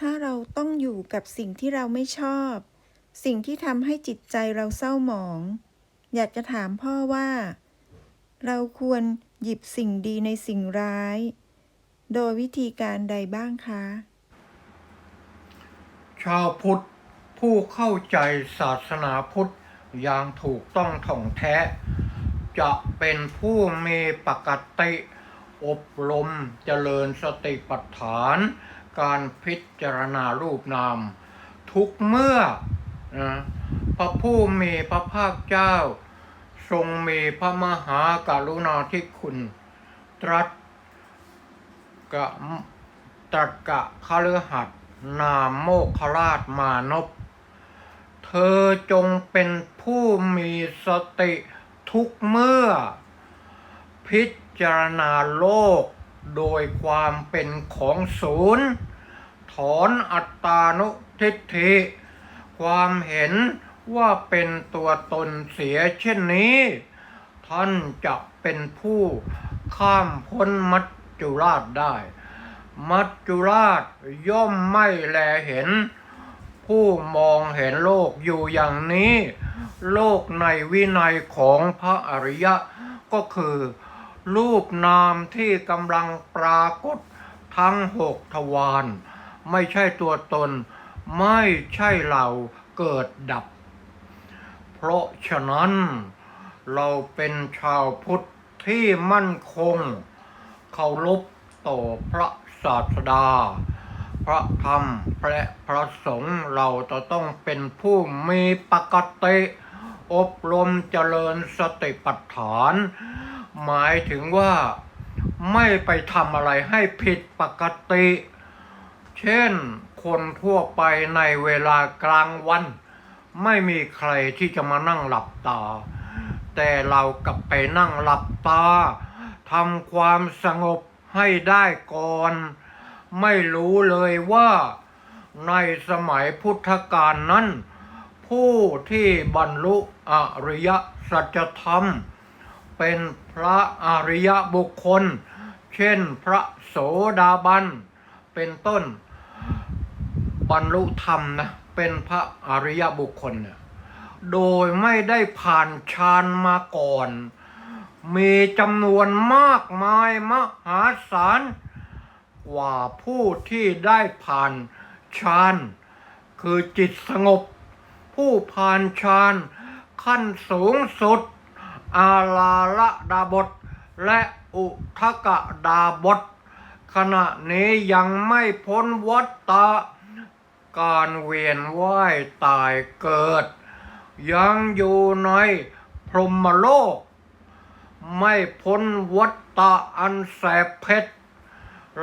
ถ้าเราต้องอยู่กับสิ่งที่เราไม่ชอบ สิ่งที่ทำให้จิตใจเราเศร้าหมอง อยากจะถามพ่อว่า เราควรหยิบสิ่งดีในสิ่งร้าย โดยวิธีการใดบ้างคะ ชาวพุทธผู้เข้าใจศาสนาพุทธอย่างถูกต้องถ่องแท้ จะเป็นผู้มีปกติ อบรมเจริญสติปัฏฐาน การพิจารณารูปนาม ทุกเมื่อนะพระผู้มีพระภาคเจ้า ทรงมีพระมหากรุณาธิคุณ ตรัสกะตรัสกะคฤหัสนามโมคคราชมานพเธอจงเป็นผู้มีสติทุกเมื่อ พิจารณาโลก โดยความเป็นของศูนย์ถอนอัตตานุทิฏฐิความเห็นว่าเป็นตัวตนเสียเช่นนี้ ท่านจะเป็นผู้ข้ามพ้นมัจจุราชได้ มัจจุราชย่อมไม่แลเห็น ผู้มองเห็นโลกอยู่อย่างนี้ โลกในวินัยของพระอริยะก็คือ รูปนามที่กำลังปรากฏทั้งหกทวารไม่ใช่ตัวตน ไม่ใช่เราเกิดดับ เพราะฉะนั้นเราเป็นชาวพุทธที่มั่นคงเคารพต่อพระศาสดา พระธรรมและพระสงฆ์เราจะต้องเป็นผู้มีปกติ อบรมเจริญสติปัฏฐาน หมายถึงว่าไม่ไปทำอะไรให้ผิดปกติ เช่นคนทั่วไปในเวลากลางวัน ไม่มีใครที่จะมานั่งหลับตา แต่เรากลับไปนั่งหลับตาทำความสงบให้ได้ก่อน ไม่รู้เลยว่าในสมัยพุทธกาลนั้น ผู้ที่บรรลุอริยสัจธรรม เป็นพระอริยบุคคล เช่นพระโสดาบัน เป็นต้นบรรลุธรรมนะ เป็นพระอริยบุคคลเนี่ยโดยไม่ได้ผ่านฌานมาก่อน มีจำนวนมากมายมหาศาลกว่าผู้ที่ได้ผ่านฌานคือจิตสงบ ผู้ผ่านฌานขั้นสูงสุด อาลาละดาบท และอุทกะดาบท ขณะนี้ยังไม่พ้นวัฏฏะการเวียนว่ายตายเกิด ยังอยู่ในพรหมโลก ไม่พ้นวัฏฏะอันแสบเพชร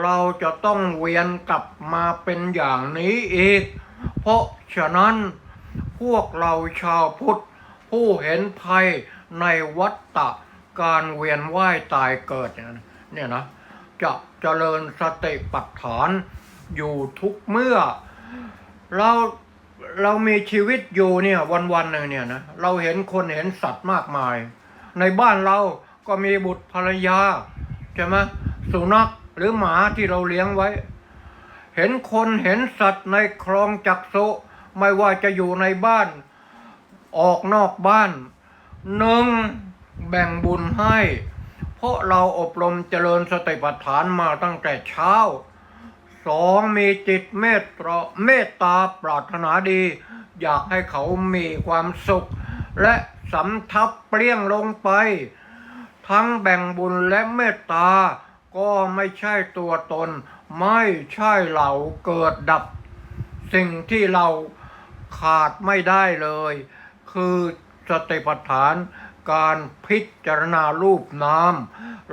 เราจะต้องเวียนกลับมาเป็นอย่างนี้อีก เพราะฉะนั้นพวกเราชาวพุทธผู้เห็นภัย ในวัฏฏะการเวียนว่ายตายเกิดเนี่ยนะจะเจริญสติปัฏฐานอยู่ทุกเมื่อ เราเรามีชีวิตอยู่เนี่ยวันวันๆหนึ่งเนี่ยนะเราเห็นคนเห็นสัตว์มากมาย ในบ้านเราก็มีบุตรภรรยาใช่ไหมสุนัขหรือหมาที่เราเลี้ยงไว้ เห็นคนเห็นสัตว์ในคลองจักสุไม่ว่าจะอยู่ในบ้าน ออกนอกบ้าน หนึ่งแบ่งบุญให้ เพราะเราอบรมเจริญสติปัฏฐานมาตั้งแต่เช้าสองมีจิตเมตตาเมตตาปรารถนาดี อยากให้เขามีความสุข และสำทับเปรี้ยงลงไป ทั้งแบ่งบุญและเมตตา ก็ไม่ใช่ตัวตน ไม่ใช่เราเกิดดับ สิ่งที่เราขาดไม่ได้เลย คือ สติปัฏฐาน การพิจารณารูปนาม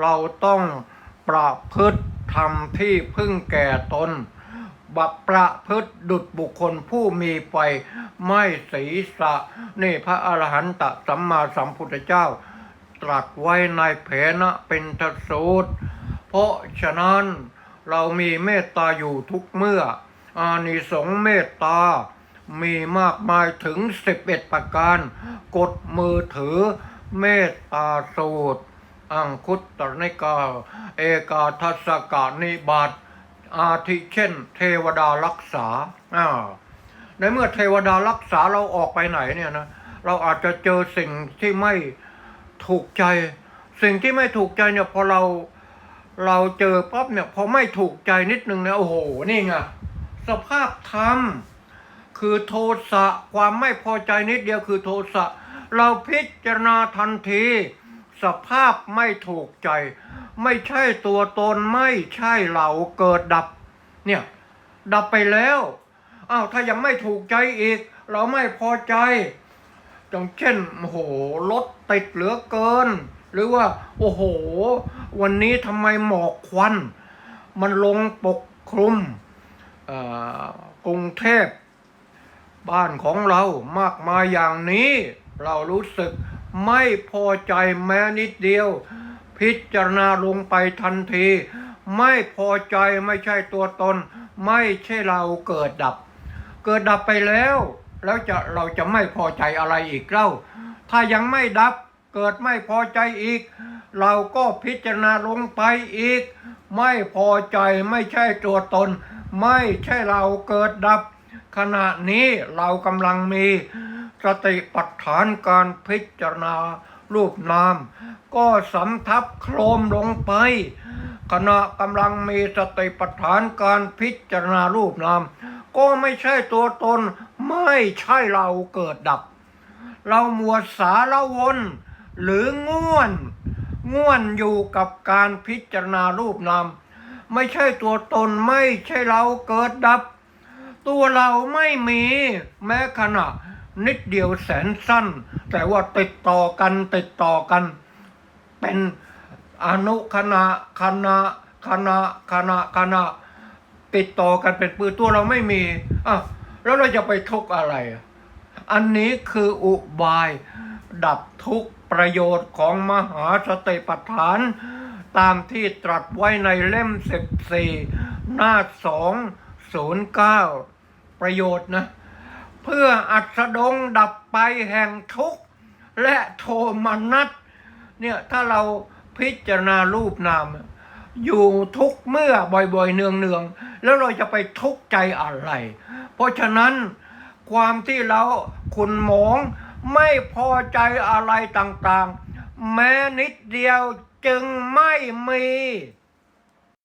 เราต้องประพฤติธรรมที่พึ่งแก่ตนบัประพฤติดุจบุคคลผู้มีไปไม่ศีสะนี่พระอรหันตสัมมาสัมพุทธเจ้า ตรัสไว้ในเพนะเป็นทสูตร เพราะฉะนั้นเรามีเมตตาอยู่ทุกเมื่อ อานิสงส์เมตตา มีมากมายถึง 11 ประการกดมือถือ เมตตาสูตร อังคุตตรนิกา เอกาทัศกานิบาตอาทิเช่น เทวดารักษาอ่าในเมื่อเทวดารักษาเราออกไปไหนเนี่ยนะเราอาจจะเจอสิ่งที่ไม่ถูกใจ สิ่งที่ไม่ถูกใจเนี่ยพอเราเราเจอปั๊บเนี่ยพอไม่ถูกใจนิดนึงเนี่ยโอ้โหนี่ไงสภาพธรรม คือโทสะความไม่พอใจนิดเดียวคือโทสะเราพิจารณาทันที สภาพไม่ถูกใจ ไม่ใช่ตัวตนไม่ใช่เราเกิดดับ เนี่ย ดับไปแล้วอ้าวถ้ายังไม่ถูกใจอีก เราไม่พอใจอย่างเช่นโอ้โหรถติดเหลือเกิน หรือว่า โอ้โห วันนี้ทำไมหมอกควัน มันลงปกคลุมกรุงเทพ บ้านของเรามากมายอย่างนี้ เรารู้สึกไม่พอใจแม้นิดเดียว พิจารณาลงไปทันที ไม่พอใจไม่ใช่ตัวตน ไม่ใช่เราเกิดดับ เกิดดับไปแล้ว แล้วจะเราจะไม่พอใจอะไรอีกเล่า ถ้ายังไม่ดับเกิดไม่พอใจอีก เราก็พิจารณาลงไปอีก ไม่พอใจไม่ใช่ตัวตน ไม่ใช่เราเกิดดับ ขณะนี้เรากำลังมีสติปัฏฐานการพิจารณารูปนาม ก็สำทับโครมลงไป ขณะกำลังมีสติปัฏฐานการพิจารณารูปนาม ก็ไม่ใช่ตัวตนไม่ใช่เราเกิดดับ เรามัวสารวน หรือง่วน ง่วนอยู่กับการพิจารณารูปนาม ไม่ใช่ตัวตนไม่ใช่เราเกิดดับ ตัวเราไม่มี แม้ขณะ นิดเดียวแสนสั้น แต่ว่าติดต่อกันติดต่อกัน เป็นอนุคณะคณะคณะคณะคณะติดต่อกันเป็นปืนตัวเราไม่มีอะแล้วเราจะไปทุกอะไร อันนี้คืออุบายดับทุกประโยชน์ของมหาสติปัฏฐาน ตามที่ตรัสไว้ในเล่ม 14 หน้า 209 ประโยชน์นะ เพื่ออัสดงดับไปแห่งทุกข์ และโทมนัสเนี่ย ถ้าเราพิจารณารูปนาม อยู่ทุกเมื่อบ่อยๆ เนืองๆ แล้วเราจะไปทุกข์ใจอะไร เพราะฉะนั้นความที่เราคุณหมองไม่พอใจอะไรต่างๆ แม้นิดเดียวจึงไม่มี